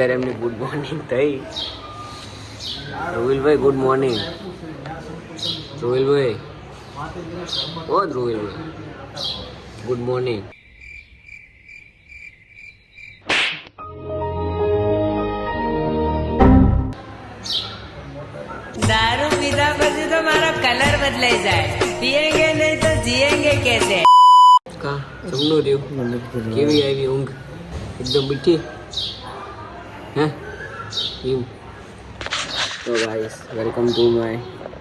અત્યારે એમની good morning થઈ. ધ્રુવિલભાઈ ગુડ મોર્નિંગ ધ્રુવિલભાઈ ઓ ધ્રુવિલભાઈ ગુડ મોર્નિંગ દારૂ પીધા પછી તો મારો કલર બદલાઈ જાય. પીએંગે નહીં તો જીએંગે કેસે કા જમનું રહ્યું? કેવી આવી ઊંઘ? એકદમ મીઠી? હે એવું. તો guys welcome to my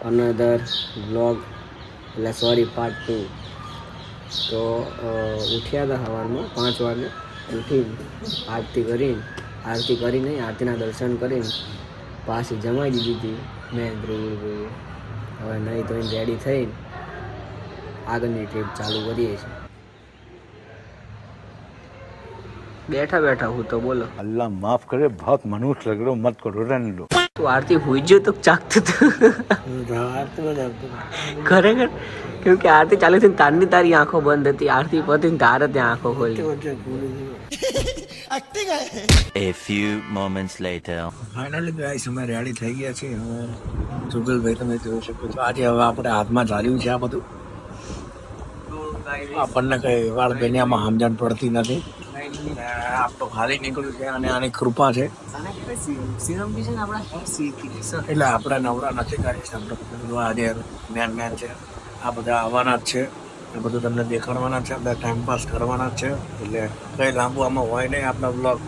another vlog એટલે સોરી પાર્ટ ટુ તો ઉઠ્યા હતા સવારમાં, પાંચ વાગે. ઉઠીને આરતી કરીને આરતી કરીને આરતીના દર્શન કરીને પાછી જમાઈ દીધી હતી. મેં ધ્રુવીભાઈ હવે નહીં તો રેડી થઈને આગળની ટ્રીપ ચાલુ કરીએ છીએ. બેઠા બેઠા હું તો બોલો. અલ્લાહ માફ કરે બહોત મનુષ્ય લગ રહ્યો મત કરો રન લો તું આરતી હોઈ ગયો તો ચાકતું હતું ખરેખર? કેમ આરતી ચાલુ થઈને તારની તારી આંખો બંધ હતી આરતી પતી તારે ત્યાં આંખો ખોલી. Acting a few moments later finally અમે રેડી થઈ ગયા છે હવે જુગલભાઈ તમે જોઈ શકો છો. આજે હવે આપણે હાથમાં ચાલ્યું છે આ બધું. આપણને કઈ વાળ બેન્યામાં સમજણ પડતી નથી. આપ તો ખાલી નીકળ્યું છે અને આની કૃપા છે. એટલે આપણા નવરા નથી કરી આપણે આજે મેન મેન છે આ બધા આવવાના જ છે એ બધું તમને દેખાડવાના છે આપણે ટાઈમ પાસ કરવાના છે એટલે કઈ લાંબુ આમાં હોય નહીં આપણા બ્લોગ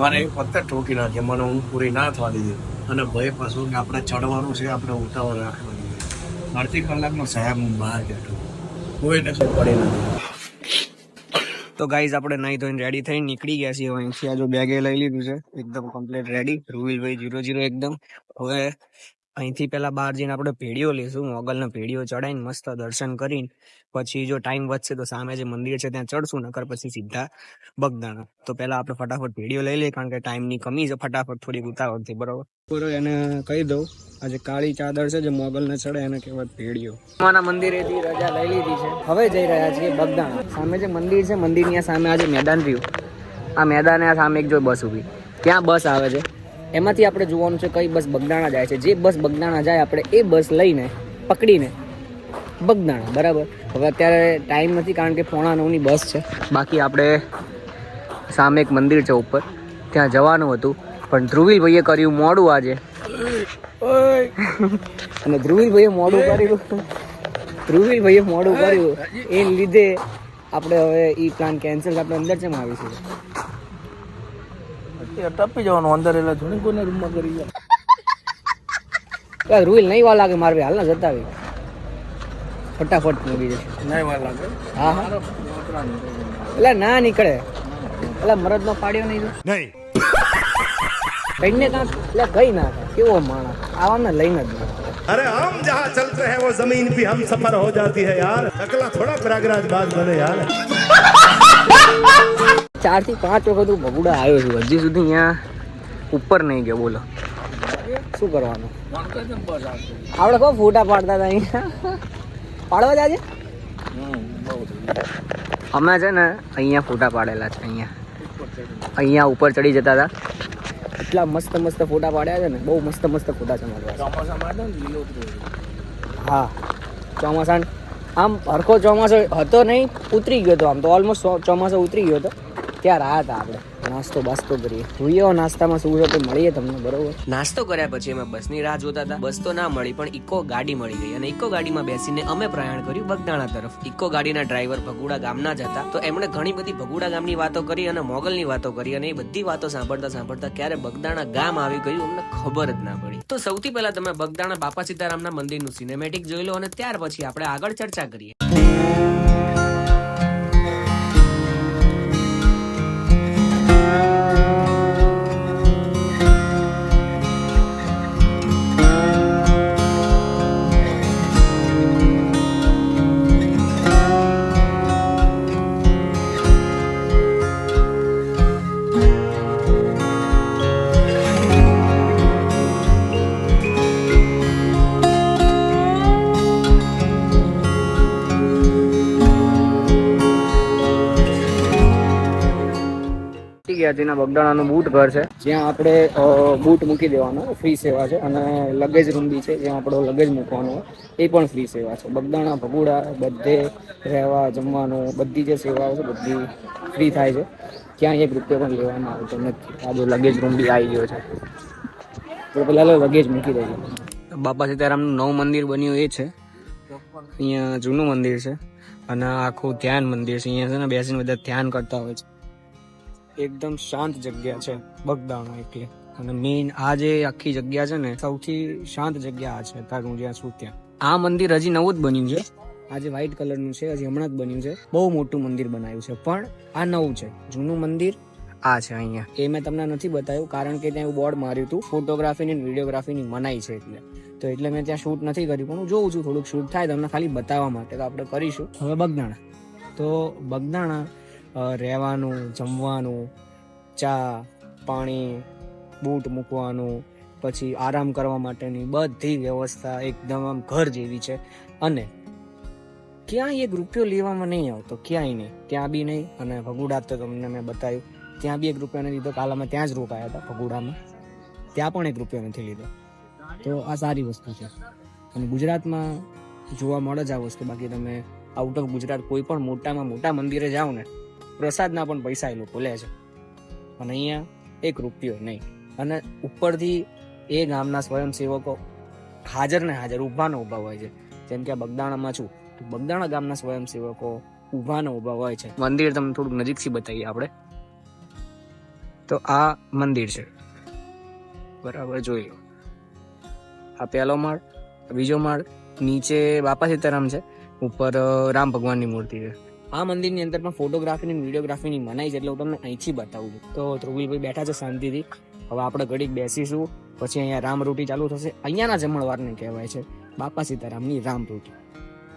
મને ફક્ત ઠોકી નાખે મને હું પૂરી ના થવા દીધી અને ભય પાછું કે આપણે ચડવાનું છે આપણે ઉતાવળ રાખવાની છે. અડધી કલાકનો સાહેબ હું બહાર બેઠો કોઈ નથી પડી નથી. તો ગાઈઝ આપણે નાઈ ધોઈને રેડી થઈ નીકળી ગયા છીએ. અહીંથી આ જો બેગે લઈ લીધું છે, એકદમ કમ્પ્લીટ રેડી રૂવિલભાઈ જીરો જીરો એકદમ. હવે અહીંથી પેલા બહાર જઈને આપણે ભેડીઓ લઈશું, મોગલના ભેડીઓ ચડાવીને મસ્ત દર્શન કરીને, પછી જો ટાઈમ વધશે તો સામે જે મંદિર છે ત્યાં ચડશું, નકર પછી સીધા બગદાણા. તો પહેલા આપણે ફટાફટ ભેડીઓ લઈ લઈએ, કારણ કે ટાઈમની કમી છે, ફટાફટ થોડીક ઉતાવળ થઈ બરોબર? એને કહી દઉં આજે કાળી ચાદર છે જે મોગલને ચડે, એને કહેવાય ભેડીઓ માના મંદિરેથી રજા લઈ લીધી છે. હવે જઈ રહ્યા છીએ બગદાણા. સામે જે મંદિર છે, મંદિરની સામે આજે મેદાન રહ્યું, આ મેદાન આ સામે એક જો બસ ઊભી. ત્યાં બસ આવે છે? એમાંથી આપણે જોવાનું છે કઈ બસ બગદાણા જાય છે. જે બસ બગદાણા જાય, આપણે એ બસ લઈને પકડીને બગદાણા, બરાબર? હવે અત્યારે ટાઈમ નથી કારણ કે પોણા નવની બસ છે. બાકી આપણે સામે એક મંદિર છે ઉપર. ત્યાં જવાનું હતું. પણ ધ્રુવીલ ભાઈએ કર્યું મોડું આજે. અને ધ્રુવીલભાઈએ મોડું કર્યું. ધ્રુવીલ ભાઈએ મોડું કર્યું. એ લીધે આપણે હવે એ પ્લાન કેન્સલ આપણે અંદર જમા આવીશું? તપી જવાનું અંદર એટલે જોણી કોને રૂમમાં કરી ગયા? રૂલ નહીં વાર લાગે મારે હાલ ના જતા ફટાફટ નીકળી જશે. નહીં વાર લાગે? હા એટલે ના નીકળે. એટલે મરદ નો પાડ્યો નહીં નહીં. કઈને કાંક એટલે કઈ ના કેવો માણસ. આવાને લઈને જ અરે હમ જહાં ચલતે હૈ વો જમીન પે હમ સફર હો જાતી હૈ યાર. અકલા થોડા પ્રયાગરાજ બાદ બને યાર. यार ચારથી પાંચ વખત હું ભગુડા આવ્યો છું. હજી સુધી અહીંયા ઉપર નહીં ગયો, બોલો. શું કરવાનું? આપણે કહો ફોટા પાડતા હતા અહીંયા. પાડવા જ આજે અમે છે ને, અહીંયા ફોટા પાડેલા છે, અહીંયા. અહીંયા ઉપર ચડી જતા હતા. એટલા મસ્ત મસ્ત ફોટા પાડ્યા છે ને, બહુ મસ્ત મસ્ત ફોટા છે મારી હા. ચોમાસા આમ હરખો ચોમાસો હતો નહીં, ઉતરી ગયો હતો આમ તો ઓલમોસ્ટ ચોમાસો ઉતરી ગયો હતો ત્યાં રહ્યા હતા આપણે. નાસ્તો બાસ્તો કરીએ. જોઈએ નાસ્તામાં શું તો મળીએ તમને, બરોબર? નાસ્તો કર્યા પછી અમે બસની રાહ જોતા હતા. બસ તો ના મળી, પણ ઇકો ગાડી મળી ગઈ અને ઇકો ગાડીમાં બેસીને અમે પ્રયાણ કર્યું બગદાણા તરફ. ઇકો ગાડીના ડ્રાઈવર ભગુડા ગામના જ હતા. તો એમણે ઘણી બધી ભગુડા ગામની વાતો કરી અને મોગલની વાતો કરી અને એ બધી વાતો સાંભળતા સાંભળતા ક્યારે બગદાણા ગામ આવી ગયું અમને ખબર જ ના પડી. તો સૌથી પહેલા તમે બગદાણા બાપા સીતારામના મંદિરનું સિનેમેટિક જોઈ લો અને ત્યાર પછી આપણે આગળ ચર્ચા કરીએ. ત્યાંથીના બગદાણાનું બૂટ ઘર છે, જ્યાં આપણે બૂટ મૂકી દેવાનો, ફ્રી સેવા છે, અને લગેજ રૂમ બી છે, જ્યાં આપણો લગેજ મૂકવાનો એ પણ ફ્રી સેવા છે. બગદાણા, ભગુડા, બધે રહેવા, જમવાનું, બધી જે સેવાઓ છે, બધી ફ્રી થાય છે. ક્યાંય એક રૂપિયો પણ લેવામાં આવતો નથી. આ જો લગેજ રૂમ બી આવી ગયો છે. તો પહેલાં લો લગેજ મૂકી દેજો. બાપા સીતારામનું નવું મંદિર બન્યું એ છે. અહીંયા જૂનું મંદિર છે. અને આખું ધ્યાન મંદિર છે. અહીંયા છે ને બેસીને બધા ધ્યાન કરતા હોય છે. એકદમ શાંત જગ્યા છે બગદાણા એટલે. અને મેઇન આ જે આખી જગ્યા છે ને, સૌથી શાંત જગ્યા આ છે, તારું જ્યાં છું ત્યાં. આ મંદિર હજી નવું જ બન્યું છે. આ જે વ્હાઈટ કલરનું છે, હજી હમણાં જ બન્યું છે. બહુ મોટું મંદિર બનાવ્યું છે, પણ આ નવું છે. જૂનું મંદિર આ છે અહીંયા. એ મેં તમને નથી બતાવ્યું, કારણ કે ત્યાં એવું બોર્ડ માર્યું હતું ફોટોગ્રાફીની વિડીયોગ્રાફીની મનાઈ છે એટલે. તો એટલે મેં ત્યાં શૂટ નથી કર્યું પણ હું જોઉં છું, થોડુંક શૂટ થાય તમને ખાલી બતાવવા માટે તો આપણે કરીશું. હવે બગદાણા. તો બગદાણા રહેવાનું, જમવાનું, ચા, પાણી, બૂટ મૂકવાનું, પછી આરામ કરવા માટેની બધી વ્યવસ્થા એકદમ આમ ઘર જેવી છે. અને ક્યાંય એક રૂપિયો લેવામાં નહીં આવતો, ક્યાંય નહીં. ત્યાં બી નહીં અને ભગુડા તો તમને મેં બતાવ્યું. ત્યાં બી એક રૂપિયો નથી લીધો કાલ અમે ત્યાં જ રોકાયા હતા ભગુડામાં. ત્યાં પણ એક રૂપિયો નથી લીધો. તો આ સારી વસ્તુ છે. અને ગુજરાતમાં જોવા મળે જ આ વસ્તુ. બાકી તમે આઉટ ઓફ ગુજરાત કોઈ પણ મોટામાં મોટા મંદિરે જાઓ ને પ્રસાદના પણ પૈસા એ લોકો લે છે. અને અહીંયા એક રૂપિયો નહીં. અને ઉપરથી એ ગામના સ્વયંસેવકો હાજર ને હાજર ઊભા ને ઊભા હોય છે. જેમ કે આ બગદાણામાં છું. તો બગદાણા ગામના સ્વયંસેવકો ઊભા ને ઊભા હોય છે. મંદિર તમને થોડુંક નજીકથી બતાવીએ આપણે. તો આ મંદિર છે. બરાબર, જોઈ લો. આ પહેલો માળ બીજો માળ, નીચે બાપા સીતારામ છે. ઉપર રામ ભગવાનની મૂર્તિ છે. આ મંદિરની અંદર પણ ફોટોગ્રાફીની અને વિડીયોગ્રાફીની મનાઈ છે એટલે હું તમને અહીંથી બતાવું છું. તો ધ્રુવીલભાઈ બેઠા છે શાંતિથી. હવે આપણે ઘડીક બેસીશું, પછી અહીંયા રામ રોટી ચાલુ થશે. અહીંયાના જમણવારને કહેવાય છે બાપા સીતારામની રામ રોટી.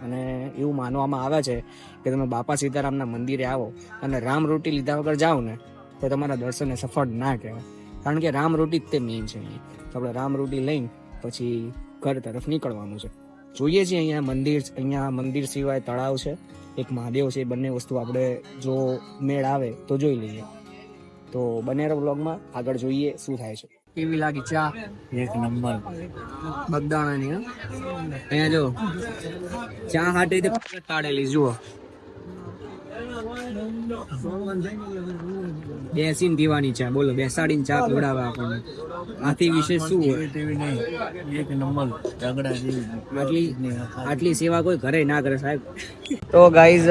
અને એવું માનવામાં આવે છે કે તમે બાપા સીતારામના મંદિરે આવો અને રામ રોટી લીધા વગર જાઓ ને, તો તમારા દર્શનને સફળ ના કહેવાય. કારણ કે રામ રોટી જ તે મેઇન છે તો આપણે રામ રોટી લઈને પછી ઘર તરફ નીકળવાનું છે. જોઈએ છીએ અહીંયા મંદિર અહીંયા મંદિર સિવાય તળાવ છે એક મહાદેવ છે બંને વસ્તુ આપણે જો મેળ આવે તો જોઈ લઈએ. તો બનેરા બ્લોગમાં આગળ જોઈએ શું થાય છે. કેવી લાગી ચા? એક નંબર. બગદાણાની અહીંયા જો ચા હાટે કાઢેલી જુઓ. બેસીને પીવાની ચા. બોલો બેસાડીને ચા પીવડાવે આપણને. આથી વિશે શું હોય? તેવી નહીં. એક નંબર ઝઘડા આટલી આટલી સેવા કોઈ ઘરે ના કરે સાહેબ. તો ગાઈઝ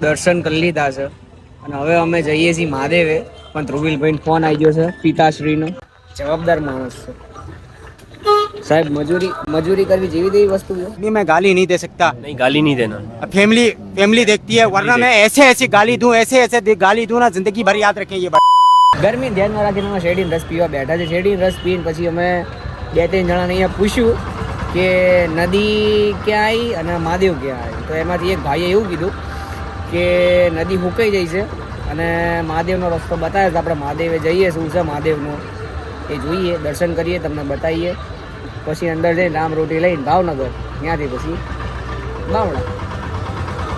દર્શન કરી લીધા છે. અને હવે અમે જઈએ છીએ મહાદેવે. પણ ધ્રુવીલભાઈ ફોન આવી ગયો છે પિતાશ્રીનો. જવાબદાર માણસ છે. સાહેબ મજૂરી મજૂરી કરવી જેવી તેવી વસ્તુ છે नहीं मैं गाली नहीं दे सकता नहीं गाली नहीं देना अब फैमिली फैमिली देखती है वरना मैं ऐसे ऐसे गाली दूं ऐसे ऐसे दे- गाली दूं ना जिंदगी भर याद रखें ये बात ગરમી ધ્યાનમાં રાખીને અમે શેરડીનો રસ પીવા બેઠા છે શેરડીનો રસ પીને પછી અમે બે ત્રણ જણાને અહીંયા પૂછ્યું કે નદી ક્યાં આવી અને મહાદેવ ક્યાં આવી તો એમાંથી એક ભાઈએ એવું કીધું કે નદી ફૂંકાઈ જાય છે અને મહાદેવનો રસ્તો બતાવે તો આપણે મહાદેવે જઈએ શું છે મહાદેવનું એ જોઈએ દર્શન કરીએ તમને બતાવીએ પછી અંદર જઈને રામ રોટી લઈને ભાવનગર. ત્યાંથી પછી બાવણા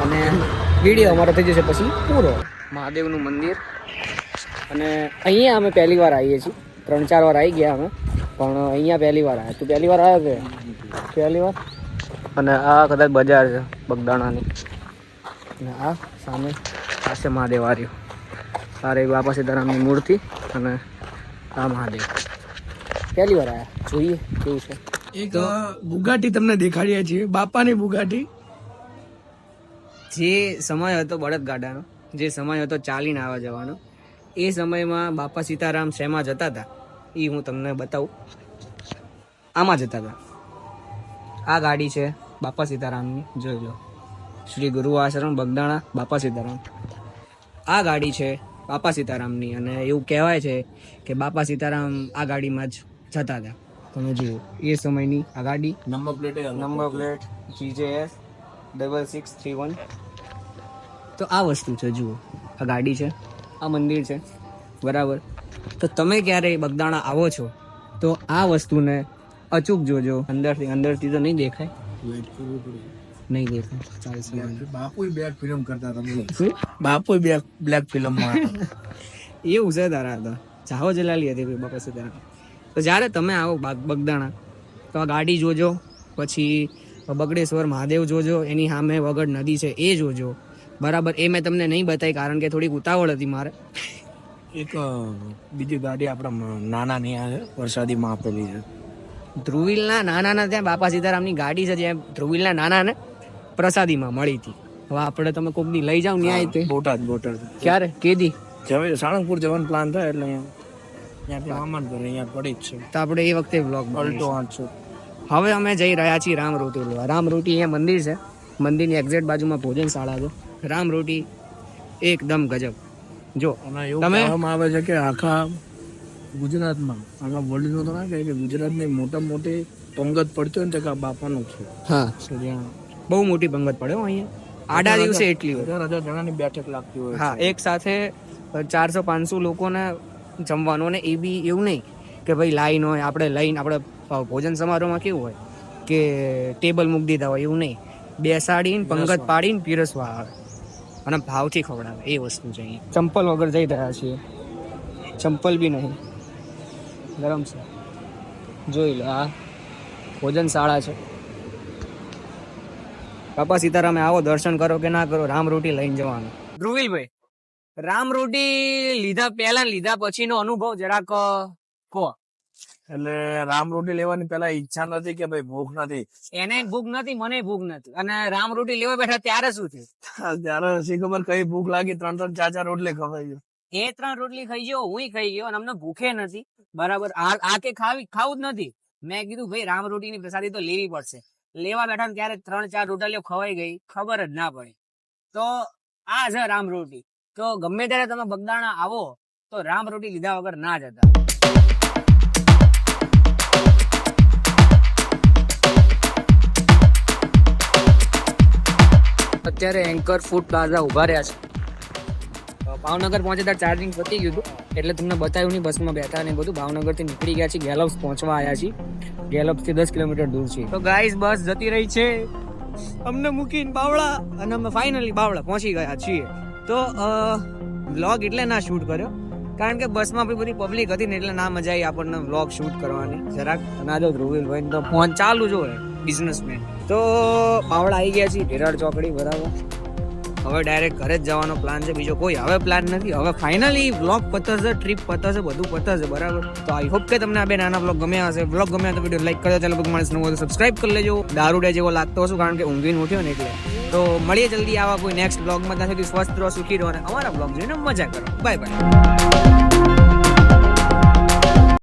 અને વીડિયો અમારો થઈ જશે પછી પૂરો. મહાદેવનું મંદિર. અને અહીંયા અમે પહેલી વાર આવીએ છીએ. ત્રણ ચાર વાર આવી ગયા અમે. પણ અહીંયા પહેલી વાર આવ્યા તું પહેલી વાર આવ્યો કે? પહેલી વાર? અને આ કદાચ બજાર છે, બગદાણાની. અને આ સામે પાસે મહાદેવ આર્યો. સારે બાપા સીતારામની મૂર્તિ અને આ મહાદેવ. પહેલી વાર આવ્યા જોઈએ કેવું છે. એક બુગાટી તમને દેખાડીએ છીએ. બાપાની બુગાટી. જે સમય હતો બળદગાડાનો જે સમય હતો ચાલીને આવવા જવાનો એ સમયમાં બાપા સીતારામ શેમાં જતા હતા? એ હું તમને બતાવું. આમાં જતા હતા. આ ગાડી છે બાપા સીતારામની. જોઈ લો. શ્રી ગુરુ આશ્રમ બગદાણા બાપા સીતારામ. આ ગાડી છે બાપા સીતારામની અને એવું કહેવાય છે કે બાપા સીતારામ આ ગાડીમાં જ જતા હતા. તમે જુઓ એ સમયની આ ગાડી number plate number plate GJS double six three one તો આ વસ્તુ છે જુઓ. આ ગાડી છે આ મંદિર છે બરાબર. તો તમે ક્યારે બગદાણા આવો છો તો આ વસ્તુને અચૂક જોજો. અંદરથી અંદરથી તો નહીં દેખાય. નહીં દેખાય. બાપુ બ્લેક ફિલ્મ કરતા તમે? બાપુ બ્લેક ફિલ્મમાં એવું છે તારા હતા જાહો જલાલી હતી બાપા બાપા સીતારામ તો જ્યારે તમે આવો બાગ- બગદાણા તો આ ગાડી જોજો પછી બગડેશ્વર મહાદેવ જોજો એની સામે વગડ નદી છે એ જોજો. બરાબર એ મેં તમને નહીં બતાવી કારણ કે થોડીક ઉતાવળ હતી મારે. એક બીજી ગાડી આપણા નાના નહીં આ વરસાદીમાં આપેલી છે. ધ્રુવિલના નાનાના ત્યાં બાપા સીતારામની ગાડી છે જ્યાં ધ્રુવિલના નાનાને પ્રસાદીમાં મળી હતી. હવે આપણે તમે કોકની લઈ જાઓ ન્યાય તે. બોટાદ બોટાદ. ક્યારે? કેદી? જવે સાળંગપુર જવાનો પ્લાન થાય એટલે અહીંયા. ત્યાંથી મામાન ઘરે અહીંયા પડી જ છે. તો આપણે એ વખતે બ્લોગ અલ્ટો આઠસો હવે અમે જઈ રહ્યા છીએ રામ રોટી લેવા. રામ રોટી અહીંયા મંદિર છે. મંદિરની એક્ઝેક્ટ બાજુમાં ભોજનશાળા છે. રામ રોટી એકદમ ગજબ. જો તમે- કહેવામાં આવે છે કે આખા ગુજરાતમાં આખા વર્લ્ડનું તો ના કહે કે ગુજરાતની મોટા મોટી પંગત પડતી હોય ને તો કે આ બાપાનું છે. હા. જ્યાં બહુ મોટી પંગત પડે હો અહીંયા. આડા દિવસે એટલી હોય. હજાર હજાર જણાની બેઠક લાગતી હોય હા એક સાથે ચારસો પાંચસો લોકોને જમવાનું અને એ બી એવું નહીં કે ભાઈ લાઈન હોય આપણે લઈને આપણે ભોજન સમારોહમાં કેવું હોય કે ટેબલ મૂકી દીધા હોય એવું નહીં. બેસાડીને પંગત પાડીને પીરસવા આવે. અને ભાવથી ખવડાવે એ વસ્તુ છે ચંપલ વગર જઈ રહ્યા છીએ. ચંપલ બી નહીં. ગરમ છે. જોઈ લો આ ભોજનશાળા છે. બાપા સીતારામે આવો દર્શન કરો કે ના કરો રામ રોટી લઈને જવાનું. ધ્રુવીલભાઈ રામ રોટી લીધા પહેલા લીધા પછીનો અનુભવ જરાક કહો. એટલે રામ રોટી લેવાની પેલા ઈચ્છા નથી કે ભાઈ ભૂખ નથી? એને ભૂખ નથી મને ભૂખ નથી. અને રામ રોટી લેવા બેઠા ત્યારે શું થયું? ત્યારે શી ખબર કઈ ભૂખ લાગી? ત્રણ ત્રણ ચાર ચાર રોટલી ખવાઈ ગયો એ ત્રણ રોટલી ખાઈ ગયો હું ખાઈ ગયો અને અમને ભૂખે નથી. બરાબર આ કે ખાવી ખાવું જ નથી. મેં કીધું ભાઈ રામ રોટીની પ્રસાદી તો લેવી પડશે. લેવા બેઠા ને ત્યારે ત્રણ ચાર રોટલીઓ ખવાઈ ગઈ ખબર જ ના પડી. તો આ છે રામ રોટી તો ગમે ત્યારે તમે બગદાણા આવો, તો રામ રોટી લીધા વગર ના જતા. અત્યારે એન્કર ફૂડ પ્લાઝા ઊભા રહ્યા છે. ભાવનગર પહોંચે ચાર્જિંગ પતી ગયું હતું, એટલે તમને બતાવ્યું નહીં બસમાં બેઠા ને બધું. ભાવનગરથી નીકળી ગયા છીએ ગેલોપ્સ પહોંચવા આવ્યા છીએ. ગેલોપ્સથી દસ કિલોમીટર દૂર છે તો ગાઈસ બસ જતી રહી છે. અમને મૂકીને બાવળા, અને અમે ફાઇનલી બાવળા પહોંચી ગયા છીએ. તો વ્લોગ એટલે ના શૂટ કર્યો. કારણ કે બસમાં બી બધી પબ્લિક હતી ને એટલે ના મજા આવી આપણને વ્લોગ શૂટ કરવાની. જરાક ના ધ્રુવીલ ભાઈ તો ફોન ચાલુ જ બિઝનેસમેન તો પાવડા આવી ગયા છીએ. ઢેરાડ ચોકડી, બરાબર. હવે ડાયરેક્ટ ઘરે જ જવાનો પ્લાન છે. બીજો કોઈ હવે પ્લાન નથી. હવે ફાઇનલી વ્લોગ પતશે ટ્રીપ પતશે, બધું પતશે, બરાબર? તો આઈ હોપ કે તમને આ બે નાના વ્લોગ ગમ્યા હશે. વ્લોગ ગમ્યા તો વીડિયો લાઈક કરજો. ચાલો માણસ નવું સબસ્ક્રાઇબ કરી લેજો. દારૂડે જેવો લાગતો હશું, કારણ કે ઊંઘીને ઉઠ્યો ને એટલે. તો મળીએ જલ્દી આવા કોઈ નેક્સ્ટ બ્લોગમાં ત્યાં સુધી સ્વસ્થ રહો, સુખી રહો અને અમારા બ્લોગ જોઈને મજા કરો. Bye bye